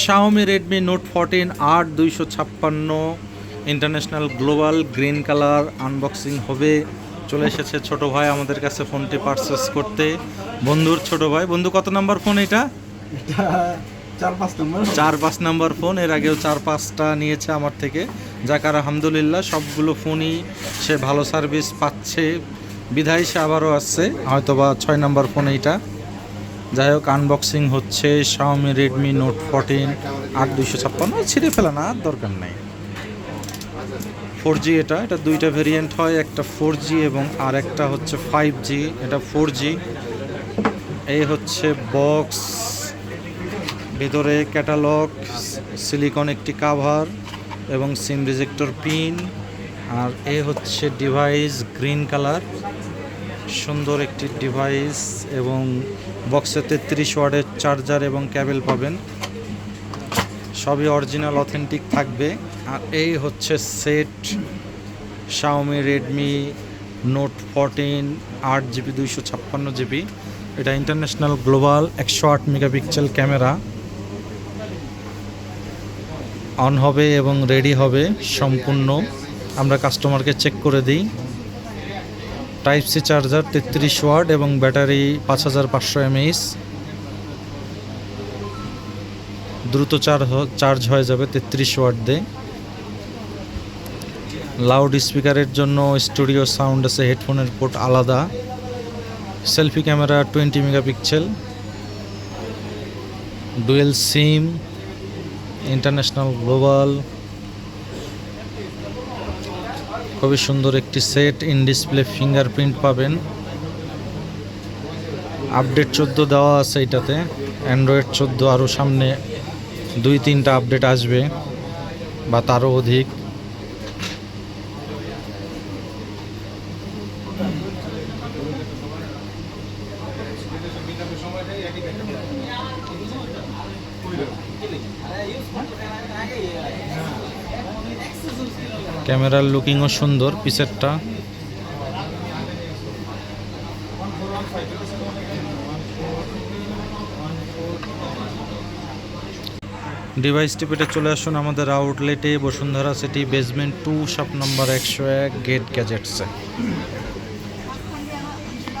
Xiaomi Redmi Note fourteen আট দুইশো ছাপ্পান্ন international global green colour unboxing হবে। চলে এসেছে ছোট ভাই আমাদের কাছে ফোনটি পারচেস করতে। বন্ধুর ছোট ভাই বন্ধু কত নাম্বার ফোন এটা? চার পাঁচ নম্বর চার পাঁচ নাম্বার ফোন এর আগেও চার পাঁচটা নিয়েছে আমার থেকে। যাক আর আলহামদুলিল্লাহ সবগুলো ফোনই সে ভালো সার্ভিস পাচ্ছে। বিধায় সে আবারও আসছে হয়তো বা ছয় নাম্বার ফোন এইটা যাই হোক আনবক্সিং হচ্ছে শাওমি রেডমি নোট ফোরটিন আট দুইশো ছাপ্পান্ন। ছিঁড়ে ফেলা না দরকার নাই। ফোর জি এটা এটা দুইটা ভেরিয়েন্ট হয়, একটা ফোর জি এবং আর একটা হচ্ছে ফাইভ জি এটা ফোর জি এই হচ্ছে বক্স ভেতরে ক্যাটালগ সিলিকন একটি কাভার এবং সিম রিজেক্টর পিন আর এ হচ্ছে ডিভাইস গ্রিন কালার সুন্দর একটি ডিভাইস এবং বক্সে তেত্রিশ ওয়ার্ডের চার্জার এবং ক্যাবেল পাবেন। সবই অরিজিনাল অথেন্টিক থাকবে। আর এই হচ্ছে set Xiaomi Redmi Note fourteen আট জিবি, দুইশো ছাপ্পান্ন জিবি। এটা ইন্টারন্যাশনাল গ্লোবাল একশো আট মেগাপিক্সেল ক্যামেরা অন হবে এবং রেডি হবে সম্পূর্ণ। আমরা কাস্টমারকে চেক করে দিই। টাইপ সি চার্জার তেত্রিশ ওয়াট এবং ব্যাটারি পাঁচ হাজার পাঁচশো এমএইচ। দ্রুত চার্জ চার্জ হয়ে যাবে তেত্রিশ ওয়াট দিয়ে। লাউড স্পিকারের জন্য স্টুডিও সাউন্ড আছে হেডফোনের পোর্ট আলাদা। Selfie camera twenty megapixel dual SIM international global খুবই সুন্দর একটি সেট ইন ডিসপ্লে ফিঙ্গারপ্রিন্ট পাবেন। আপডেট চোদ্দ দেওয়া আছে এটাতে অ্যান্ড্রয়েড চোদ্দ আরও সামনে দুই তিনটা আপডেট আসবে, বা তারও অধিক। ক্যামেরার লুকিংও সুন্দর, পিসেরটা। ডিভাইসটি পেটে চলে আসুন আমাদের আউটলেটে, Bashundhara city basement two shop number একশো এক গেট গ্যাজেটসে